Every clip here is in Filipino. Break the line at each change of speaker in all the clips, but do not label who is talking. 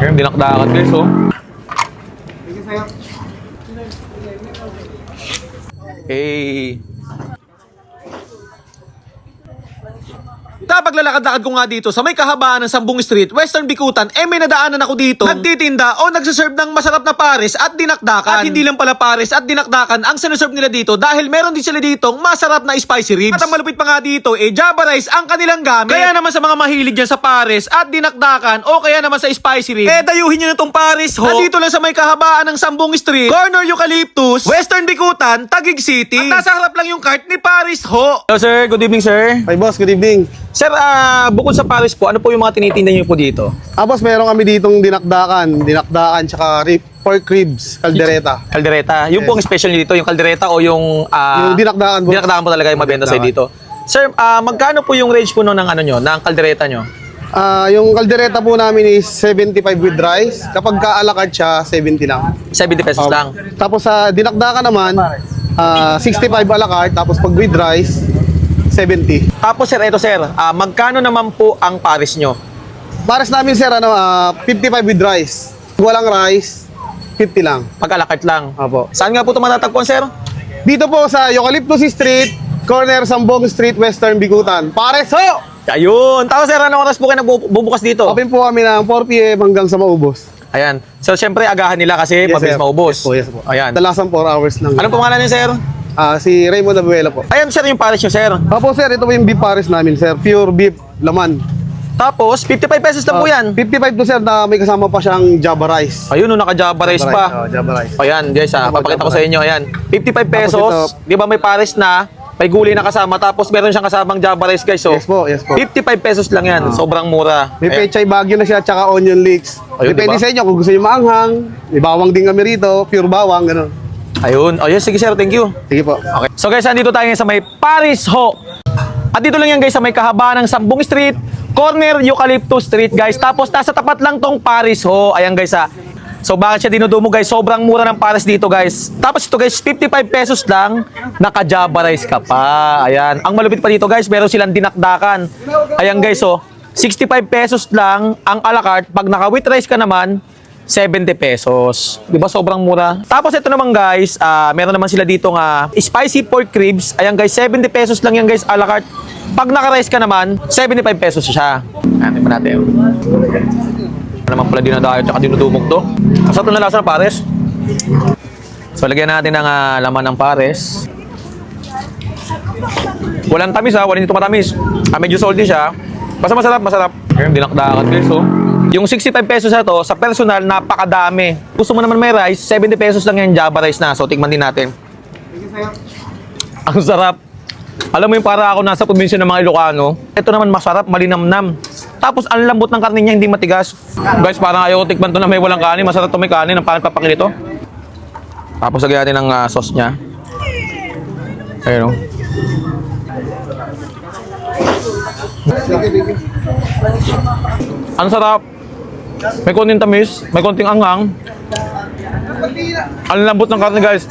Ayun, dinakdakan guys, oh. Hey. Kapag lalakad-lakad ko nga dito sa may kahabaan ng Sambong Street, Western Bikutan, eh may nadaanan ako dito. Nagtitinda o nagsaserve ng masarap na pares at dinakdakan. At hindi lang pala pares at dinakdakan ang sinuserve nila dito dahil meron din sila ditong masarap na spicy ribs. At ang malupit pa nga dito, eh Java rice ang kanilang gamit. Kaya naman sa mga mahilig dyan sa pares at dinakdakan o kaya naman sa spicy ribs, eh dayuhin nyo na tong pares ho. At dito lang sa may kahabaan ng Sambong Street, Corner Eucalyptus, Western Bikutan, Taguig City. At nasa harap lang yung cart ni Paris ho. Hello sir, good evening sir.
Hi boss, good evening.
Sir, ah, bukod sa Paris po, ano po yung mga tinitinda niyo po dito?
Ah boss, meron kami ditong dinakdakan, dinakdakan tsaka rib, pork ribs, kaldereta.
Kaldereta. Yung po ang special niyo dito, yung kaldereta o yung... ah,
Yung dinakdakan po.
Dinakdakan po talaga yung mabenta sa dito. Sir, ah, magkano po yung range po no ng ano nyo, ng kaldereta nyo?
Ah, yung kaldereta po namin is 75 with rice. Kapag kaalakad siya, 70 lang.
70 pesos
Um,
lang.
Tapos sa dinakdakan naman, ah 65 a la carte, tapos pag with rice, 70.
Tapos sir, ito sir, ah, magkano naman po ang Paris nyo?
Pares namin sir, ano, ah, 55 with rice. Walang rice, 50 lang.
Pag alakart lang.
Opo.
Saan nga po ito matatagpuan sir?
Dito po sa Eucalyptus Street, corner Sambong Street, Western Bikutan. Pares ho!
Ayun. Tapos sir, anong oras po kayo nagbubukas dito?
Open po kami ng 4 p.m. hanggang sa maubos.
Ayan. So, syempre, agahan nila kasi mabilis
sir.
maubos.
Yes po, yes po.
Ayan.
Dalasan 4 hours lang.
Anong pangalan niyo, sir?
Ah, si Raymond Abuela po.
Ayan, sir, yung Paris nyo, sir.
Opo sir, ito po yung beef pares namin sir. Pure beef, laman.
Tapos, 55 pesos lang po
Ah,
yan.
55 to sir na may kasama pa siyang Java rice.
Ayun, no, naka-Java rice pa.
Oh, Java rice.
Ayan, guys, ha,
Tapos
papakita ko
Java
sa inyo. Ayan, 55 pesos. Di ba may Paris na, may gulay na kasama, tapos meron siyang kasamang Java rice, guys. So,
Yes po, yes po.
55 pesos lang yan. Sobrang mura.
May
Ayan.
pechay bagyo na siya tsaka onion leeks.
Ayun,
Depende
diba?
sa inyo kung gusto niyo maanghang. May bawang din kami rito, pure bawang, gano'n.
Ayun. Ayun, sige, sir. Thank you.
Sige po.
Okay. So guys, andito tayo ngayon sa may Paris Ho. At dito lang yan guys sa may kahabaan ng Sambong Street, corner Eucalyptus Street guys. Tapos nasa tapat lang tong Paris Ho. Ayan guys ha. So bakit siya dinudumo guys? Sobrang mura ng Paris dito guys. Tapos ito guys, 55 pesos lang, naka-java rice ka pa. Ayan. Ang malupit pa dito guys, meron silang dinakdakan. Ayan guys oh, 65 pesos lang ang a la carte. Pag naka-with rice ka naman, 70 pesos. Di ba sobrang mura? Tapos ito naman guys, ah, meron naman sila dito nga spicy pork ribs. Ayan guys, 70 pesos lang yan guys a la carte. Pag naka-rice ka naman, 75 pesos siya. Ayan, tingnan natin. Ano naman pala dinadayo at dinudumog to. Masarap na lasa ng pares. So lagyan natin ng ah, laman ng pares. Walang tamis ha, walang dito matamis. Ah, medyo salty siya. Basta masarap, masarap. Ayun, dinakdakan guys oh. Yung 65 pesos na to, sa personal, napakadami. Gusto mo naman may rice, 70 pesos lang yan Java rice na. So, tigman din natin. Ang sarap. Alam mo yung para ako nasa probinsya ng mga Ilocano, ito naman masarap, malinamnam. Tapos ang lambot ng karne niya, hindi matigas. Guys, parang ayaw ko tikman to na may walang kanin. Masarap to may kanin. Ang parang papakilito. Tapos lagyan natin ng ah, sauce niya. Ayun oh. Ang sarap. May konting tamis, may konting anghang. Ang lambot ng karne, guys.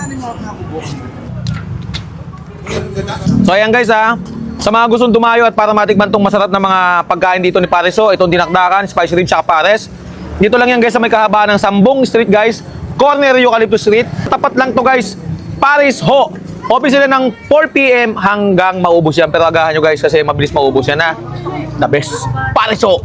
So ayan guys ha. Sa mga gustong dumayo at para matikman tong masarap na mga pagkain dito ni Pareso, itong dinakdakan, spicy ribs at pares. Dito lang yan guys sa may kahabaan ng Sambong Street guys. Corner Eucalyptus Street. Tapat lang to guys. Paris Ho. Open sila ng 4pm hanggang maubos yan. Pero agahan nyo guys kasi mabilis maubos yan ha. The best. Paris Ho.